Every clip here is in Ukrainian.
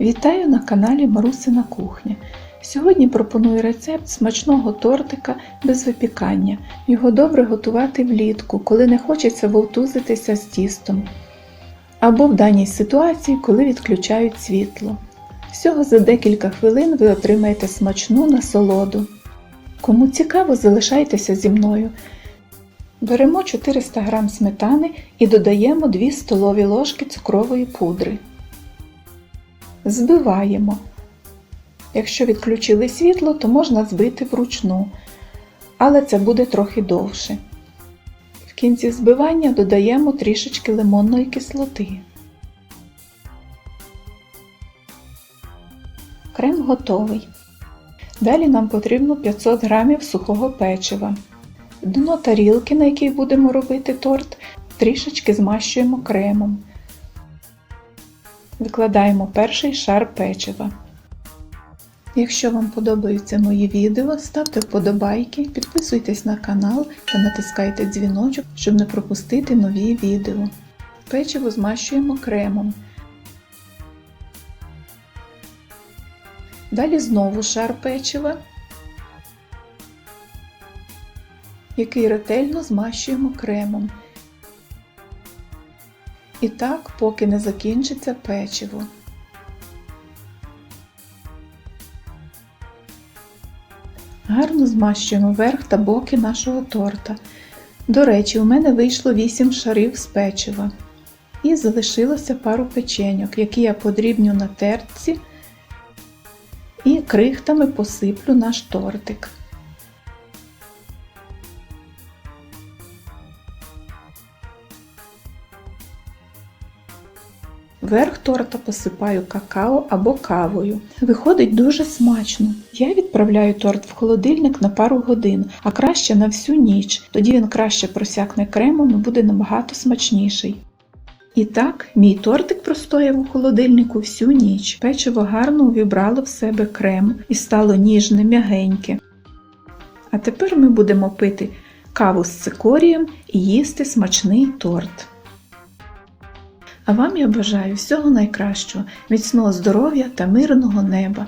Вітаю на каналі Марусина Кухня. Сьогодні пропоную рецепт смачного тортика без випікання. Його добре готувати влітку, коли не хочеться вовтузитися з тістом. Або в даній ситуації, коли відключають світло. Всього за декілька хвилин ви отримаєте смачну насолоду. Кому цікаво, залишайтеся зі мною. Беремо 400 г сметани і додаємо 2 столові ложки цукрової пудри. Збиваємо. Якщо відключили світло, то можна збити вручну, але це буде трохи довше. В кінці збивання додаємо трішечки лимонної кислоти. Крем готовий. Далі нам потрібно 500 г сухого печива. Дно тарілки, на якій будемо робити торт, трішечки змащуємо кремом. Викладаємо перший шар печива. Якщо вам подобаються мої відео, ставте вподобайки, підписуйтесь на канал та натискайте дзвіночок, щоб не пропустити нові відео. Печиво змащуємо кремом. Далі знову шар печива, який ретельно змащуємо кремом. І так, поки не закінчиться печиво. Гарно змащуємо верх та боки нашого торта. До речі, у мене вийшло 8 шарів з печива. І залишилося пару печеньок, які я подрібню на тертці і крихтами посиплю наш тортик. Верх торта посипаю какао або кавою. Виходить дуже смачно. Я відправляю торт в холодильник на пару годин, а краще на всю ніч. Тоді він краще просякне кремом і буде набагато смачніший. І так, мій тортик простояв у холодильнику всю ніч. Печиво гарно увібрало в себе крем і стало ніжне, м'ягеньке. А тепер ми будемо пити каву з цикорієм і їсти смачний торт. А вам я бажаю всього найкращого, міцного здоров'я та мирного неба.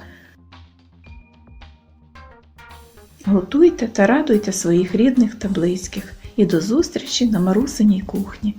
Готуйте та радуйте своїх рідних та близьких. І до зустрічі на Марусиній кухні.